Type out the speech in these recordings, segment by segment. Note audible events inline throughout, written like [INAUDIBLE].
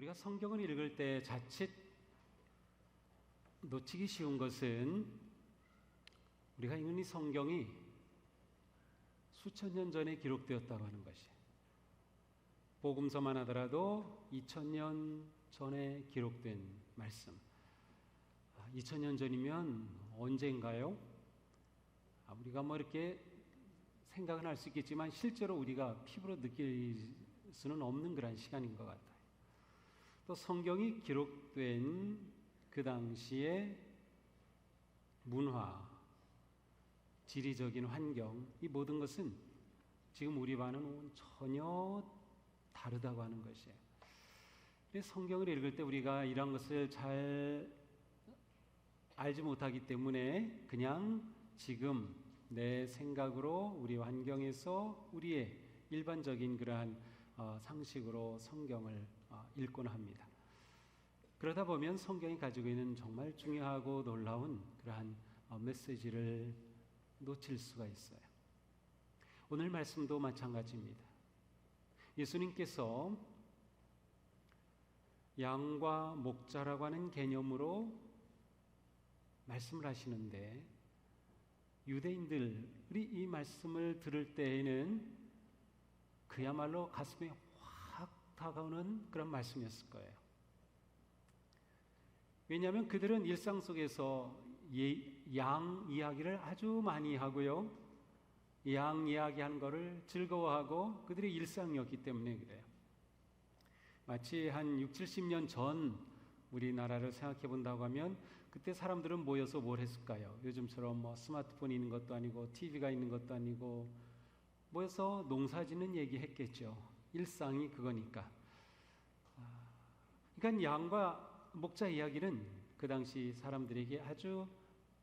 우리가 성경을 읽을 때 자칫 놓치기 쉬운 것은 우리가 읽는 이 성경이 수천 년 전에 기록되었다고 하는 것이 복음서만 하더라도 2000년 전에 기록된 말씀. 2000년 아, 전이면 언젠가요? 아, 우리가 뭐 이렇게 생각은 할 수 있겠지만 실제로 우리가 피부로 느낄 수는 없는 그런 시간인 것 같아요. 또 성경이 기록된 그 당시의 문화, 지리적인 환경, 이 모든 것은 지금 우리와는 전혀 다르다고 하는 것이에요. 성경을 읽을 때 우리가 이런 것을 잘 알지 못하기 때문에 그냥 지금 내 생각으로 우리 환경에서 우리의 일반적인 그러한 어, 상식으로 성경을 어, 읽곤 합니다. 그러다 보면 성경이 가지고 있는 정말 중요하고 놀라운 그러한 어, 메시지를 놓칠 수가 있어요. 오늘 말씀도 마찬가지입니다. 예수님께서 양과 목자라고 하는 개념으로 말씀을 하시는데 유대인들이 이 말씀을 들을 때에는 그야말로 가슴에 확 다가오는 그런 말씀이었을 거예요. 왜냐하면 그들은 일상 속에서 예, 양 이야기를 아주 많이 하고요. 양 이야기하는 것을 즐거워하고 그들의 일상이었기 때문에 그래요. 마치 한 6, 70년 전 우리나라를 생각해 본다고 하면 그때 사람들은 모여서 뭘 했을까요? 요즘처럼 뭐 스마트폰이 있는 것도 아니고 TV가 있는 것도 아니고 모여서 농사 짓는 얘기 했겠죠. 일상이 그거니까. 아, 그러니까 양과 목자 이야기는 그 당시 사람들에게 아주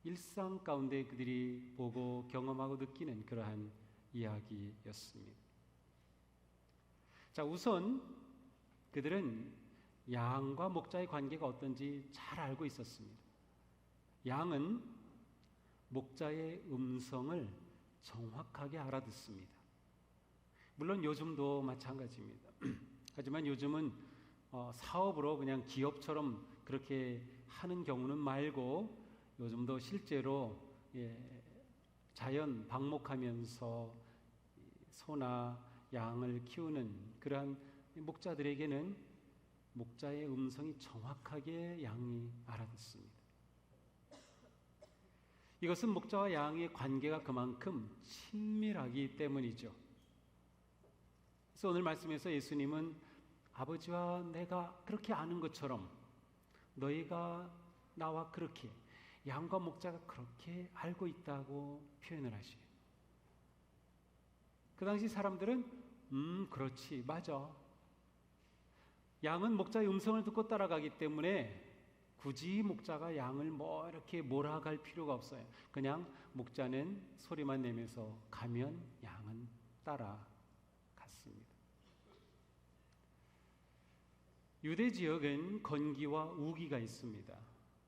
일상 가운데 그들이 보고 경험하고 느끼는 그러한 이야기였습니다. 자, 우선 그들은 양과 목자의 관계가 어떤지 잘 알고 있었습니다. 양은 목자의 음성을 정확하게 알아듣습니다. 물론 요즘도 마찬가지입니다. [CLEARS THROAT] 하지만 요즘은 어, 사업으로 그냥 기업처럼 그렇게 하는 경우는 말고 요즘도 실제로 예, 자연 방목하면서 소나 양을 키우는 그러한 목자들에게는 목자의 음성이 정확하게 양이 알아듣습니다. 이것은 목자와 양의 관계가 그만큼 친밀하기 때문이죠. 그래서 오늘 말씀에서 예수님은 아버지와 내가 그렇게 아는 것처럼 너희가 나와 그렇게 양과 목자가 그렇게 알고 있다고 표현을 하시요. 그 당시 사람들은 음 그렇지 맞아. 양은 목자의 음성을 듣고 따라가기 때문에 굳이 목자가 양을 뭐 이렇게 몰아갈 필요가 없어요. 그냥 목자는 소리만 내면서 가면 양은 따라갔습니다. 유대 지역은 건기와 우기가 있습니다.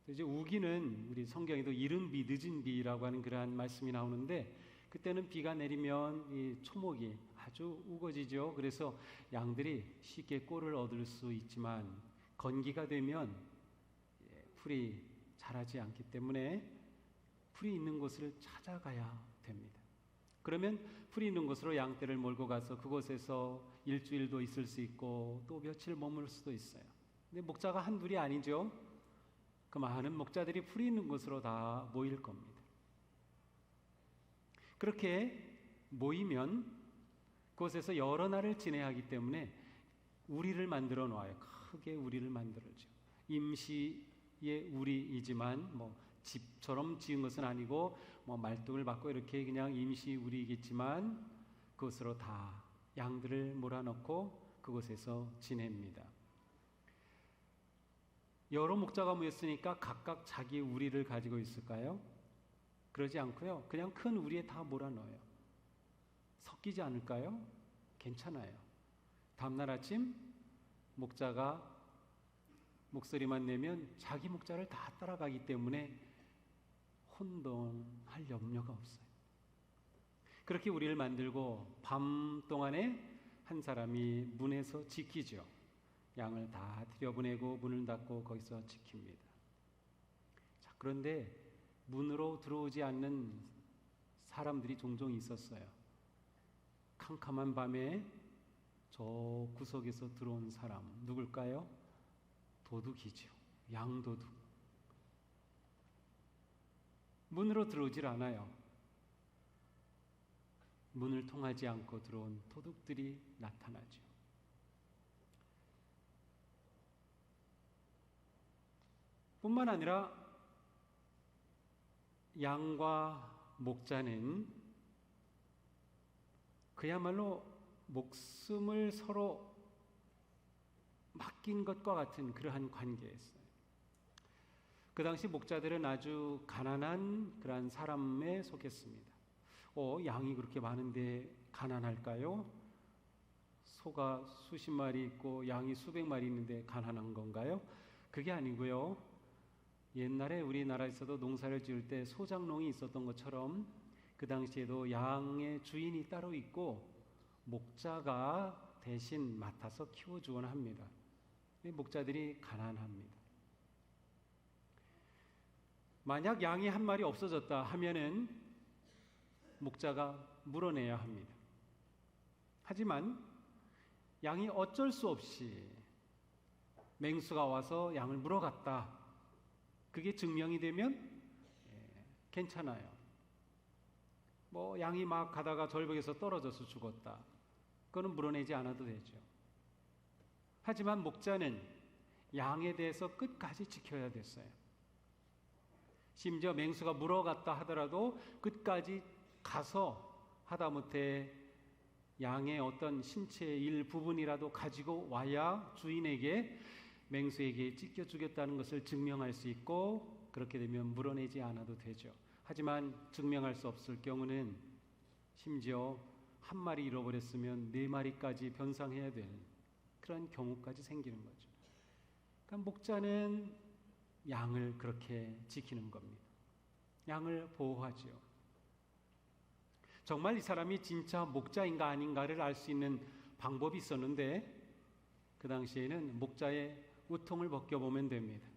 이제 우기는 우리 성경에도 이른 비, 늦은 비라고 하는 그러한 말씀이 나오는데 그때는 비가 내리면 이 초목이 아주 우거지죠. 그래서 양들이 쉽게 꼴을 얻을 수 있지만 건기가 되면 예, 풀이 자라지 않기 때문에 풀이 있는 곳을 찾아가야 됩니다. 그러면 풀이 있는 곳으로 양떼를 몰고 가서 그곳에서 일주일도 있을 수 있고 또 며칠 머물 수도 있어요. 근데 목자가 한둘이 아니죠. 그 많은 목자들이 풀이 있는 곳으로 다 모일 겁니다. 그렇게 모이면 그곳에서 여러 날을 지내하기 때문에 우리를 만들어 놓아요. 크게 우리를 만들어죠. 임시의 우리이지만 뭐 집처럼 지은 것은 아니고 뭐 말뚝을 받고 이렇게 그냥 임시 우리겠지만 그것으로 다 양들을 몰아넣고 그곳에서 지냅니다. 여러 목자가 모였으니까 각각 자기 우리를 가지고 있을까요? 그러지 않고요. 그냥 큰 우리에 다 몰아넣어요. 섞이지 않을까요? 괜찮아요. 다음날 아침 목자가 목소리만 내면 자기 목자를 다 따라가기 때문에 혼동할 염려가 없어요. 그렇게 우리를 만들고 밤 동안에 한 사람이 문에서 지키죠. 양을 다 들여보내고 문을 닫고 거기서 지킵니다. 자, 그런데 문으로 들어오지 않는 사람들이 종종 있었어요. 캄캄한 밤에 저 구석에서 들어온 사람 누굴까요? 도둑이죠. 양도둑. 문으로 들어오질 않아요. 문을 통하지 않고 들어온 도둑들이 나타나죠. 뿐만 아니라 양과 목자는 그야말로 목숨을 서로 맡긴 것과 같은 그러한 관계였어요. 그 당시 목자들은 아주 가난한 그러한 사람에 속했습니다. 어, 양이 그렇게 많은데 가난할까요? 소가 수십 마리 있고 양이 수백 마리 있는데 가난한 건가요? 그게 아니고요. 옛날에 우리나라에서도 농사를 지을 때 소장농이 있었던 것처럼 그 당시에도 양의 주인이 따로 있고 목자가 대신 맡아서 키워주곤 합니다. 목자들이 가난합니다. 만약 양이 한 마리 없어졌다 하면은 목자가 물어내야 합니다. 하지만 양이 어쩔 수 없이 맹수가 와서 양을 물어갔다. 그게 증명이 되면 예, 괜찮아요. 뭐 양이 막 가다가 절벽에서 떨어져서 죽었다. 그거는 물어내지 않아도 되죠. 하지만 목자는 양에 대해서 끝까지 지켜야 됐어요. 심지어 맹수가 물어갔다 하더라도 끝까지 가서 하다못해 양의 어떤 신체의 일부분이라도 가지고 와야 주인에게 맹수에게 찢겨주겠다는 것을 증명할 수 있고 그렇게 되면 물어내지 않아도 되죠. 하지만 증명할 수 없을 경우는 심지어 한 마리 잃어버렸으면 네 마리까지 변상해야 될 그런 경우까지 생기는 거죠. 그러니까 목자는 양을 그렇게 지키는 겁니다. 양을 보호하죠. 정말 이 사람이 진짜 목자인가 아닌가를 알 수 있는 방법이 있었는데 그 당시에는 목자의 우통을 벗겨보면 됩니다.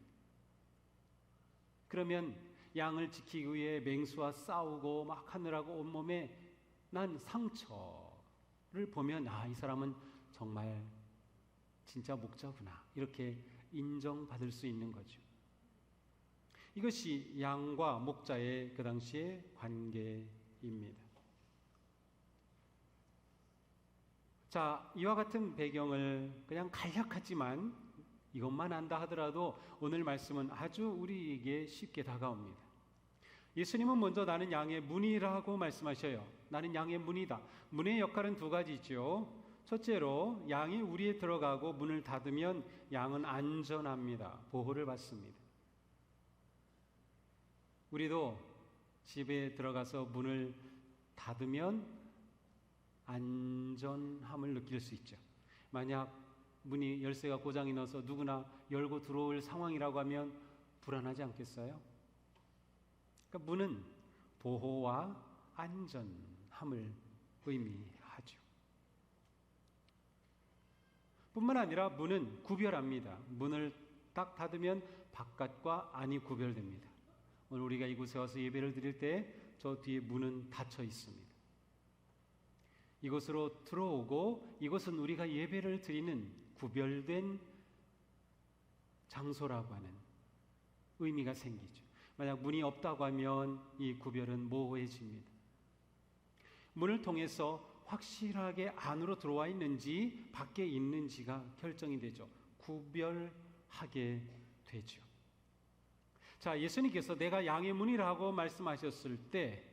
그러면 양을 지키기 위해 맹수와 싸우고 막 하느라고 온몸에 난 상처를 보면 아, 이 사람은 정말 진짜 목자구나. 이렇게 인정받을 수 있는 거죠. 이것이 양과 목자의 그 당시의 관계입니다. 자, 이와 같은 배경을 그냥 간략하지만 이것만 안다 하더라도 오늘 말씀은 아주 우리에게 쉽게 다가옵니다. 예수님은 먼저 나는 양의 문이라고 말씀하셔요. 나는 양의 문이다. 문의 역할은 두 가지죠. 첫째로 양이 우리에 들어가고 문을 닫으면 양은 안전합니다. 보호를 받습니다. 우리도 집에 들어가서 문을 닫으면 안전함을 느낄 수 있죠. 만약 문이 열쇠가 고장이 나서 누구나 열고 들어올 상황이라고 하면 불안하지 않겠어요? 그러니까 문은 보호와 안전함을 의미하죠. 뿐만 아니라 문은 구별합니다. 문을 딱 닫으면 바깥과 안이 구별됩니다. 오늘 우리가 이곳에 와서 예배를 드릴 때 저 뒤에 문은 닫혀 있습니다. 이곳으로 들어오고 이곳은 우리가 예배를 드리는 구별된 장소라고 하는 의미가 생기죠. 만약 문이 없다고 하면 이 구별은 모호해집니다. 문을 통해서 확실하게 안으로 들어와 있는지 밖에 있는지가 결정이 되죠. 구별하게 되죠. 자, 예수님께서 내가 양의 문이라고 말씀하셨을 때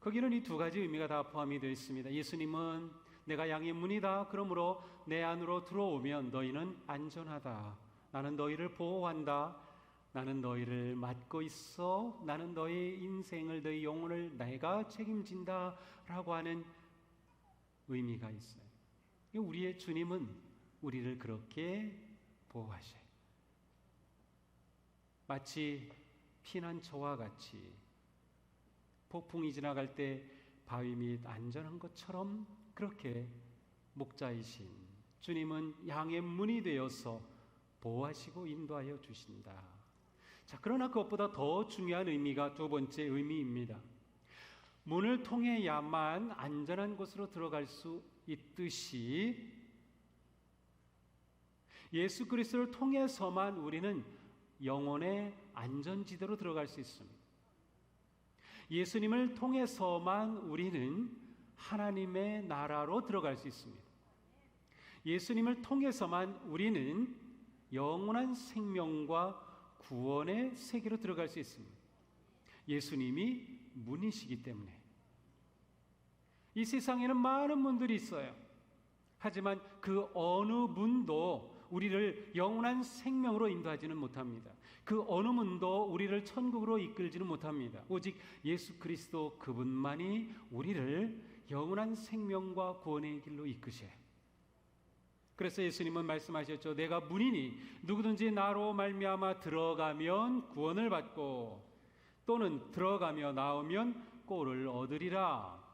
거기는 이 두 가지 의미가 다 포함이 되어 있습니다. 예수님은 내가 양의 문이다. 그러므로 내 안으로 들어오면 너희는 안전하다. 나는 너희를 보호한다. 나는 너희를 맡고 있어. 나는 너희 인생을, 너희 영혼을 내가 책임진다. 라고 하는 의미가 있어요. 우리의 주님은 우리를 그렇게 보호하셔요. 마치 피난처와 같이 폭풍이 지나갈 때 바위 밑 안전한 것처럼 그렇게 목자이신 주님은 양의 문이 되어서 보호하시고 인도하여 주신다. 자, 그러나 그것보다 더 중요한 의미가 두 번째 의미입니다. 문을 통해야만 안전한 곳으로 들어갈 수 있듯이 예수 그리스도를 통해서만 우리는 영혼의 안전지대로 들어갈 수 있습니다. 예수님을 통해서만 우리는 하나님의 나라로 들어갈 수 있습니다. 예수님을 통해서만 우리는 영원한 생명과 구원의 세계로 들어갈 수 있습니다. 예수님이 문이시기 때문에. 이 세상에는 많은 문들이 있어요. 하지만 그 어느 문도 우리를 영원한 생명으로 인도하지는 못합니다. 그 어느 문도 우리를 천국으로 이끌지는 못합니다. 오직 예수 그리스도 그분만이 우리를 영원한 생명과 구원의 길로 이끄셔요. 그래서 예수님은 말씀하셨죠. 내가 문이니 누구든지 나로 말미암아 들어가면 구원을 받고 또는 들어가며 나오면 꼴을 얻으리라.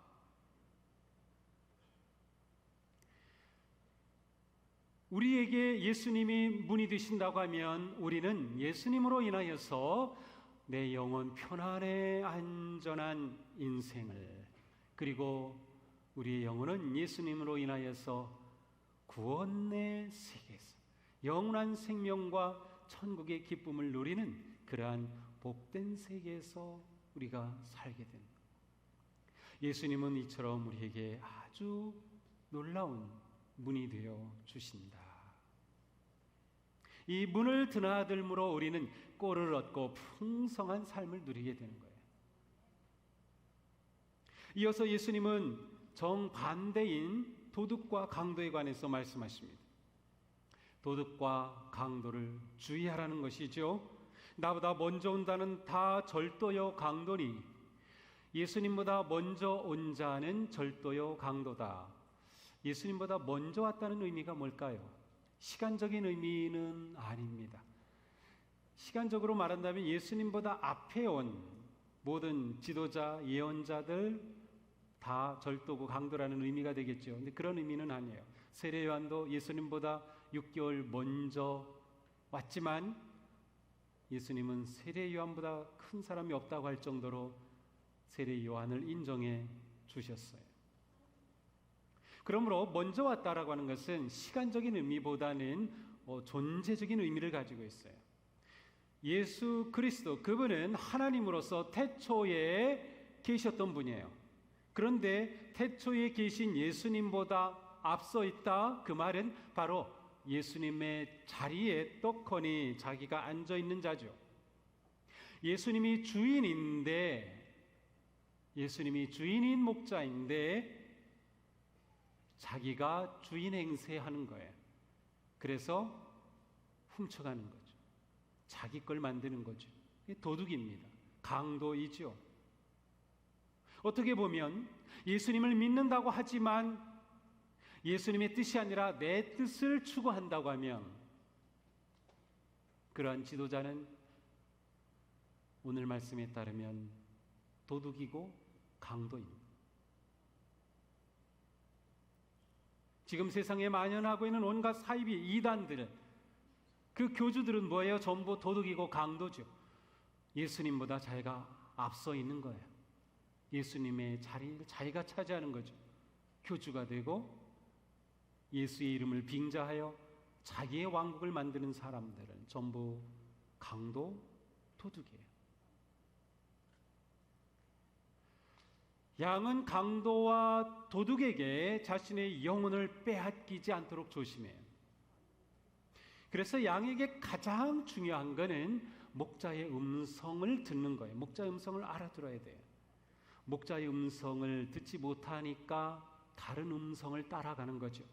우리에게 예수님이 문이 되신다고 하면 우리는 예수님으로 인하여서 내 영혼 편안해 안전한 인생을 그리고 우리의 영혼은 예수님으로 인하여서 구원의 세계에서 영원한 생명과 천국의 기쁨을 누리는 그러한 복된 세계에서 우리가 살게 됩니다. 예수님은 이처럼 우리에게 아주 놀라운 문이 되어 주신다. 이 문을 드나들므로 우리는 꼴을 얻고 풍성한 삶을 누리게 되는 거예요. 이어서 예수님은 정반대인 도덕과 강도에 관해서 말씀하십니다. 도덕과 강도를 주의하라는 것이죠. 나보다 먼저 온다는 다 절도요 강도니 예수님보다 먼저 온 자는 절도요 강도다. 예수님보다 먼저 왔다는 의미가 뭘까요? 시간적인 의미는 아닙니다. 시간적으로 말한다면 예수님보다 앞에 온 모든 지도자, 예언자들 다 절도고 강도라는 의미가 되겠죠. 근데 그런 의미는 아니에요. 세례 요한도 예수님보다 6개월 먼저 왔지만 예수님은 세례 요한보다 큰 사람이 없다고 할 정도로 세례 요한을 인정해 주셨어요. 그러므로 먼저 왔다라고 하는 것은 시간적인 의미보다는 어, 존재적인 의미를 가지고 있어요. 예수 그리스도 그분은 하나님으로서 태초에 계셨던 분이에요. 그런데 태초에 계신 예수님보다 앞서 있다 그 말은 바로 예수님의 자리에 떡하니 자기가 앉아 있는 자죠. 예수님이 주인인데 예수님이 주인인 목자인데 자기가 주인 행세하는 거예요. 그래서 훔쳐가는 거죠. 자기 걸 만드는 거죠. 도둑입니다. 강도이죠. 어떻게 보면 예수님을 믿는다고 하지만 예수님의 뜻이 아니라 내 뜻을 추구한다고 하면 그러한 지도자는 오늘 말씀에 따르면 도둑이고 강도입니다. 지금 세상에 만연하고 있는 온갖 사이비 이단들은 그 교주들은 뭐예요? 전부 도둑이고 강도죠. 예수님보다 자기가 앞서 있는 거예요. 예수님의 자리를 자기가 차지하는 거죠. 교주가 되고 예수의 이름을 빙자하여 자기의 왕국을 만드는 사람들은 전부 강도 도둑이에요. 양은 강도와 도둑에게 자신의 영혼을 빼앗기지 않도록 조심해요. 그래서 양에게 가장 중요한 것은 목자의 음성을 듣는 거예요. 목자의 음성을 알아들어야 돼요. 목자의 음성을 듣지 못하니까 다른 음성을 따라가는 거죠.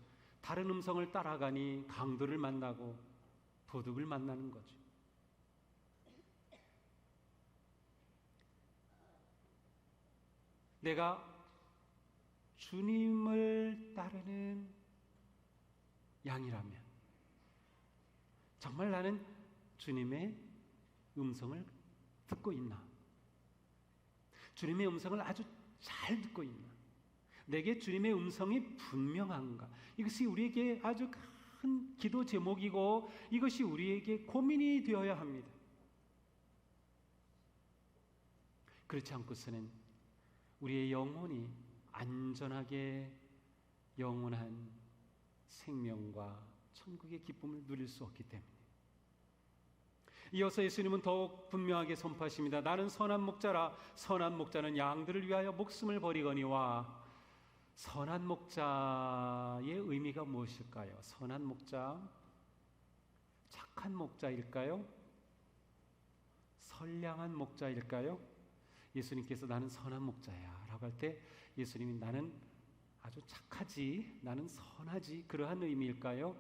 다른 음성을 따라가니 강도를 만나고 도둑을 만나는 거죠. 내가 주님을 따르는 양이라면 정말 나는 주님의 음성을 듣고 있나? 주님의 음성을 아주 잘 듣고 있나? 내게 주님의 음성이 분명한가? 이것이 우리에게 아주 큰 기도 제목이고 이것이 우리에게 고민이 되어야 합니다. 그렇지 않고서는 우리의 영혼이 안전하게 영원한 생명과 천국의 기쁨을 누릴 수 없기 때문에 이어서 예수님은 더욱 분명하게 선포하십니다. 나는 선한 목자라 선한 목자는 양들을 위하여 목숨을 버리거니와 선한 목자의 의미가 무엇일까요? 선한 목자 착한 목자일까요? 선량한 목자일까요? 예수님께서 나는 선한 목자야 라고 할 때 예수님이 나는 아주 착하지 나는 선하지 그러한 의미일까요?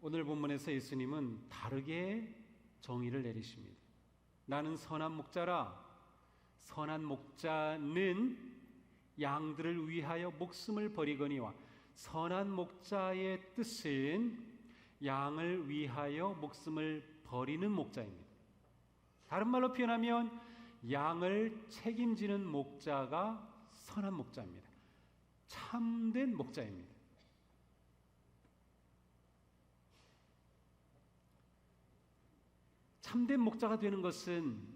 오늘 본문에서 예수님은 다르게 정의를 내리십니다. 나는 선한 목자라 선한 목자는 양들을 위하여 목숨을 버리거니와 선한 목자의 뜻은 양을 위하여 목숨을 버리는 목자입니다. 다른 말로 표현하면 양을 책임지는 목자가 선한 목자입니다. 참된 목자입니다. 참된 목자가 되는 것은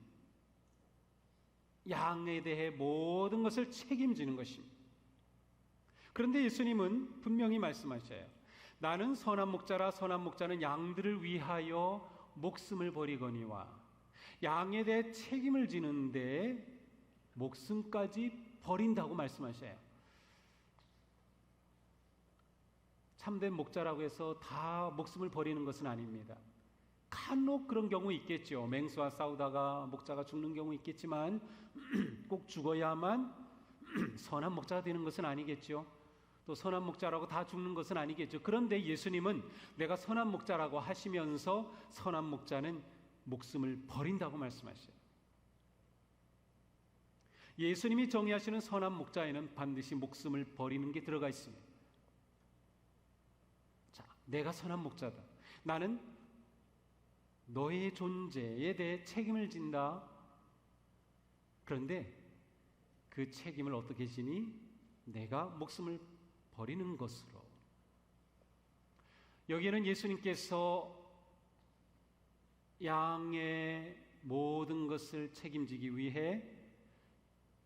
양에 대해 모든 것을 책임지는 것입니다. 그런데 예수님은 분명히 말씀하셔요. 나는 선한 목자라 선한 목자는 양들을 위하여 목숨을 버리거니와 양에 대해 책임을 지는데 목숨까지 버린다고 말씀하셔요. 참된 목자라고 해서 다 목숨을 버리는 것은 아닙니다. 간혹 그런 경우 있겠죠. 맹수와 싸우다가 목자가 죽는 경우 있겠지만 [CLEARS THROAT] 꼭 죽어야만 [CLEARS THROAT] 선한 목자가 되는 것은 아니겠죠. 또 선한 목자라고 다 죽는 것은 아니겠죠. 그런데 예수님은 내가 선한 목자라고 하시면서 선한 목자는 목숨을 버린다고 말씀하셔요. 예수님이 정의하시는 선한 목자에는 반드시 목숨을 버리는 게 들어가 있습니다. 자, 내가 선한 목자다. 나는 너의 존재에 대해 책임을 진다. 그런데 그 책임을 어떻게 지니? 내가 목숨을 버리는 것으로. 여기에는 예수님께서 양의 모든 것을 책임지기 위해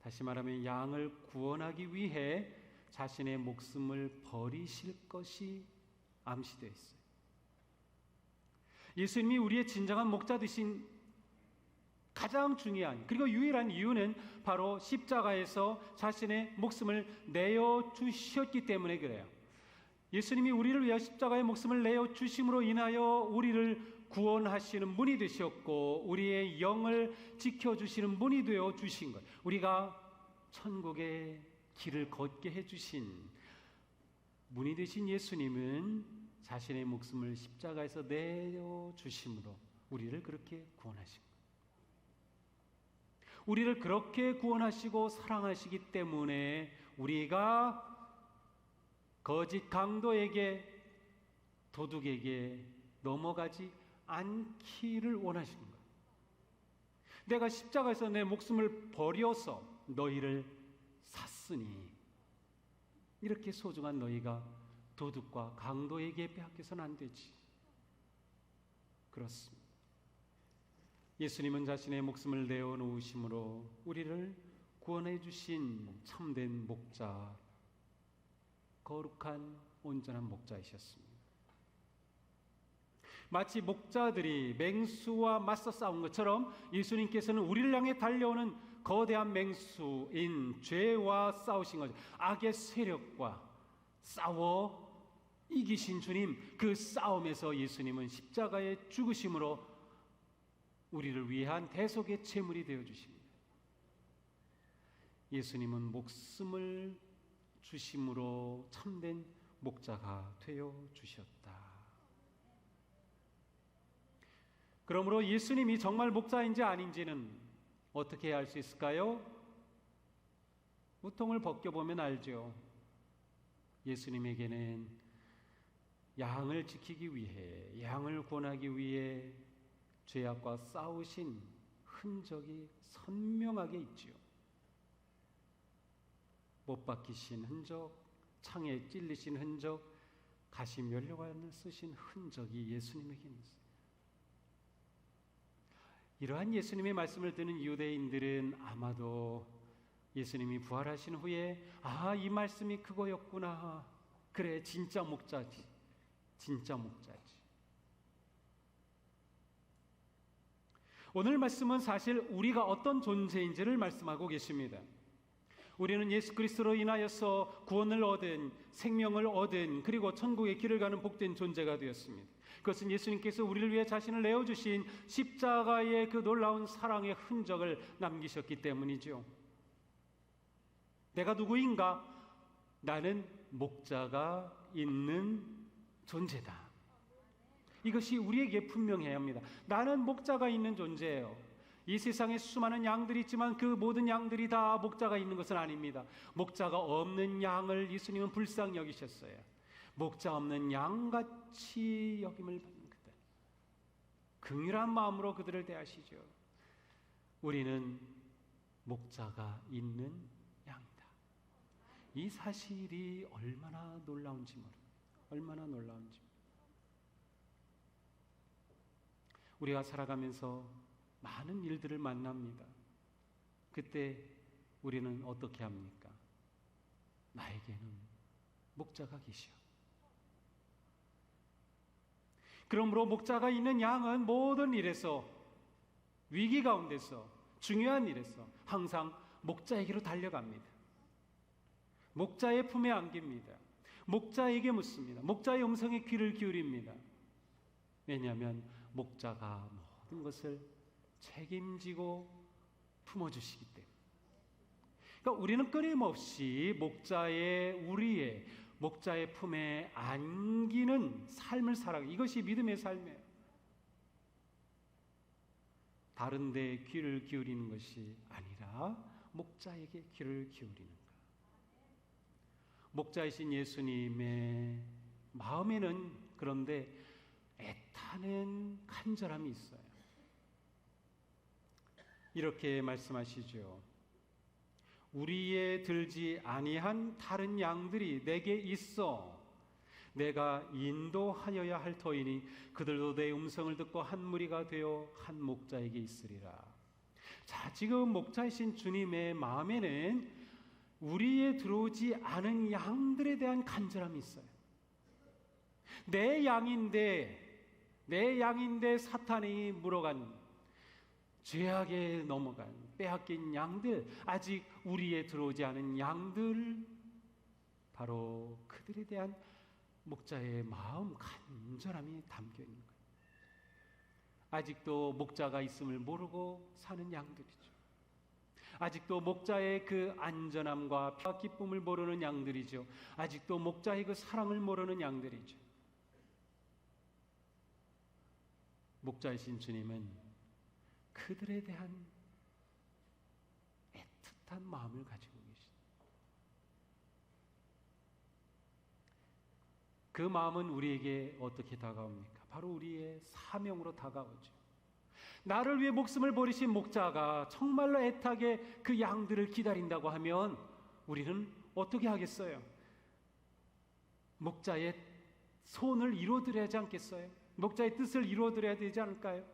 다시 말하면 양을 구원하기 위해 자신의 목숨을 버리실 것이 암시되어 있어요. 예수님이 우리의 진정한 목자 되신 가장 중요한 그리고 유일한 이유는 바로 십자가에서 자신의 목숨을 내어 주셨기 때문에 그래요. 예수님이 우리를 위하여 십자가의 목숨을 내어 주심으로 인하여 우리를 구원하시는 분이 되셨고 우리의 영을 지켜 주시는 분이 되어 주신 것. 우리가 천국의 길을 걷게 해 주신 분이 되신 예수님은 자신의 목숨을 십자가에서 내어 주심으로 우리를 그렇게 구원하신 것. 우리를 그렇게 구원하시고 사랑하시기 때문에 우리가 거짓 강도에게 도둑에게 넘어가지 않기를 원하시는 거예요. 내가 십자가에서 내 목숨을 버려서 너희를 샀으니 이렇게 소중한 너희가 도둑과 강도에게 빼앗겨서는 안 되지. 그렇습니다. 예수님은 자신의 목숨을 내어 놓으심으로 우리를 구원해 주신 참된 목자, 거룩한 온전한 목자이셨습니다. 마치 목자들이 맹수와 맞서 싸운 것처럼 예수님께서는 우리를 향해 달려오는 거대한 맹수인 죄와 싸우신 거죠. 악의 세력과 싸워 이기신 주님, 그 싸움에서 예수님은 십자가의 죽으심으로 우리를 위한 대속의 제물이 되어 주십니다. 예수님은 목숨을 주심으로 참된 목자가 되어 주셨다. 그러므로 예수님이 정말 목자인지 아닌지는 어떻게 알 수 있을까요? 우통을 벗겨보면 알죠. 예수님에게는 양을 지키기 위해 양을 구원하기 위해 죄악과 싸우신 흔적이 선명하게 있지요. 못 박히신 흔적, 창에 찔리신 흔적, 가시 면류관을 쓰신 흔적이 예수님에게 있어요. 이러한 예수님의 말씀을 듣는 유대인들은 아마도 예수님이 부활하신 후에 아, 이 말씀이 그거였구나. 그래, 진짜 목자지. 진짜 목자지. 오늘 말씀은 사실 우리가 어떤 존재인지를 말씀하고 계십니다. 우리는 예수 그리스도로 인하여서 구원을 얻은 생명을 얻은 그리고 천국의 길을 가는 복된 존재가 되었습니다. 그것은 예수님께서 우리를 위해 자신을 내어 주신 십자가의 그 놀라운 사랑의 흔적을 남기셨기 때문이죠. 내가 누구인가? 나는 목자가 있는 존재다. 이것이 우리에게 분명해야 합니다. 나는 목자가 있는 존재예요. 이 세상에 수많은 양들이 있지만 그 모든 양들이 다 목자가 있는 것은 아닙니다. 목자가 없는 양을 예수님은 불쌍히 여기셨어요. 목자 없는 양같이 여김을 받는 그들. 긍휼한 마음으로 그들을 대하시죠. 우리는 목자가 있는 양이다. 이 사실이 얼마나 놀라운지 모르. 얼마나 놀라운지. 우리가 살아가면서 많은 일들을 만납니다. 그때 우리는 어떻게 합니까? 나에게는 목자가 계시오. 그러므로 목자가 있는 양은 모든 일에서 위기 가운데서 중요한 일에서 항상 목자에게로 달려갑니다. 목자의 품에 안깁니다. 목자에게 묻습니다. 목자의 음성에 귀를 기울입니다. 왜냐하면 목자가 모든 것을 책임지고 품어주시기 때문에. 그러니까 우리는 끊임없이 목자의 우리의 목자의 품에 안기는 삶을 살아 이것이 믿음의 삶이에요. 다른 데 귀를 기울이는 것이 아니라 목자에게 귀를 기울이는 것. 목자이신 예수님의 마음에는 그런데 애타는 간절함이 있어요. 이렇게 말씀하시죠. 우리의 들지 아니한 다른 양들이 내게 있어 내가 인도하여야 할 터이니 그들도 내 음성을 듣고 한 무리가 되어 한 목자에게 있으리라. 자, 지금 목자이신 주님의 마음에는 우리의 들어오지 않은 양들에 대한 간절함이 있어요. 내 양인데 내 양인데 사탄이 물어간 죄악에 넘어간 빼앗긴 양들, 아직 우리에 들어오지 않은 양들, 바로 그들에 대한 목자의 마음 간절함이 담겨 있는 거예요. 아직도 목자가 있음을 모르고 사는 양들이죠. 아직도 목자의 그 안전함과 기쁨을 모르는 양들이죠. 아직도 목자의 그 사랑을 모르는 양들이죠. 목자이신 주님은 그들에 대한 애틋한 마음을 가지고 계십니다. 그 마음은 우리에게 어떻게 다가옵니까? 바로 우리의 사명으로 다가오죠. 나를 위해 목숨을 버리신 목자가 정말로 애타게 그 양들을 기다린다고 하면 우리는 어떻게 하겠어요? 목자의 손을 이루어드려야 하지 않겠어요? 목자의 뜻을 이루어드려야 되지 않을까요?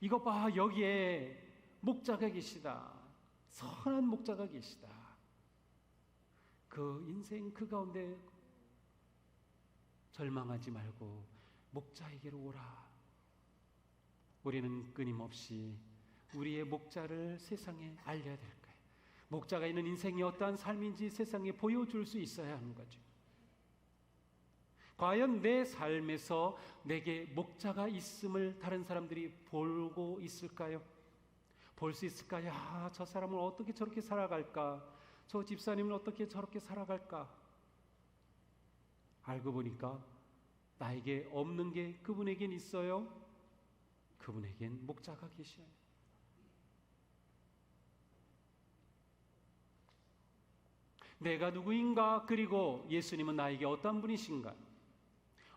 이것 봐, 여기에 목자가 계시다. 선한 목자가 계시다. 그 인생 그 가운데 절망하지 말고 목자에게로 오라. 우리는 끊임없이 우리의 목자를 세상에 알려야 될 거예요. 목자가 있는 인생이 어떠한 삶인지 세상에 보여줄 수 있어야 하는 거죠. 과연 내 삶에서 내게 목자가 있음을 다른 사람들이 보고 있을까요? 볼 수 있을까요? 아, 저 사람은 어떻게 저렇게 살아갈까? 저 집사님은 어떻게 저렇게 살아갈까? 알고 보니까 나에게 없는 게 그분에겐 있어요. 그분에겐 목자가 계셔요. 내가 누구인가? 그리고 예수님은 나에게 어떤 분이신가?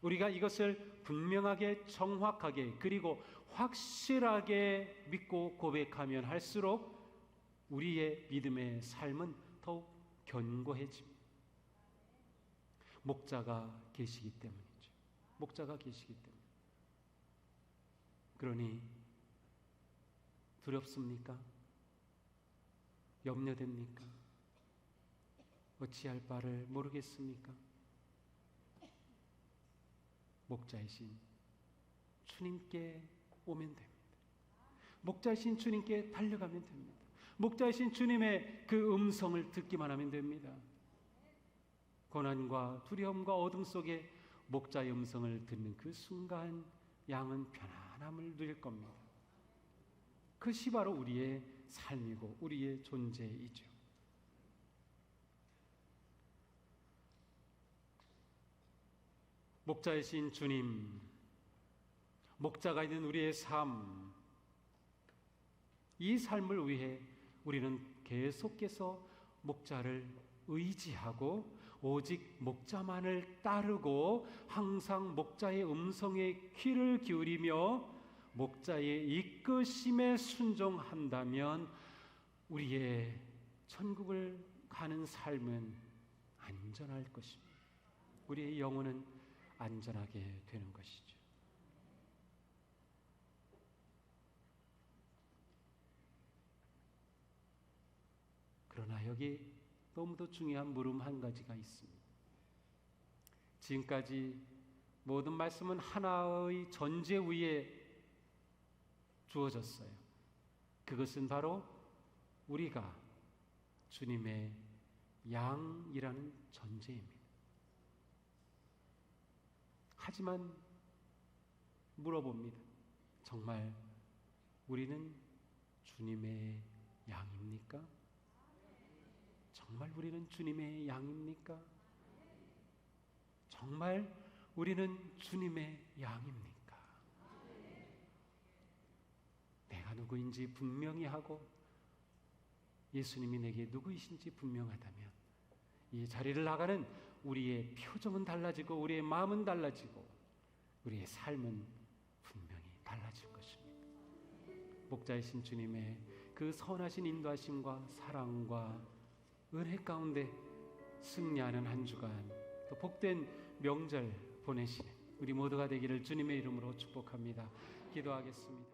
우리가 이것을 분명하게 정확하게 그리고 확실하게 믿고 고백하면 할수록 우리의 믿음의 삶은 더욱 견고해집니다. 목자가 계시기 때문이죠. 목자가 계시기 때문에. 그러니 두렵습니까? 염려됩니까? 어찌할 바를 모르겠습니까? 목자이신 주님께 오면 됩니다. 목자이신 주님께 달려가면 됩니다. 목자이신 주님의 그 음성을 듣기만 하면 됩니다. 고난과 두려움과 어둠 속에 목자의 음성을 듣는 그 순간 양은 편안함을 누릴 겁니다. 그것이 바로 우리의 삶이고 우리의 존재이죠. 목자이신 주님, 목자가 있는 우리의 삶, 이 삶을 위해 우리는 계속해서 목자를 의지하고 오직 목자만을 따르고 항상 목자의 음성에 귀를 기울이며 목자의 이끄심에 순종한다면 우리의 천국을 가는 삶은 안전할 것입니다. 우리의 영혼은 안전하게 되는 것이죠. 그러나 여기 너무도 중요한 물음 한 가지가 있습니다. 지금까지 모든 말씀은 하나의 전제 위에 주어졌어요. 그것은 바로 우리가 주님의 양이라는 전제입니다. 하지만 물어봅니다. 정말 우리는 주님의 양입니까? 정말 우리는 주님의 양입니까? 정말 우리는 주님의 양입니까? 내가 누구인지 분명히 하고 예수님이 내게 누구이신지 분명하다면 이 자리를 나가는 우리의 표정은 달라지고 우리의 마음은 달라지고 우리의 삶은 분명히 달라질 것입니다. 목자이신 주님의 그 선하신 인도하심과 사랑과 은혜 가운데 승리하는 한 주간 또 복된 명절 보내시는 우리 모두가 되기를 주님의 이름으로 축복합니다. 기도하겠습니다.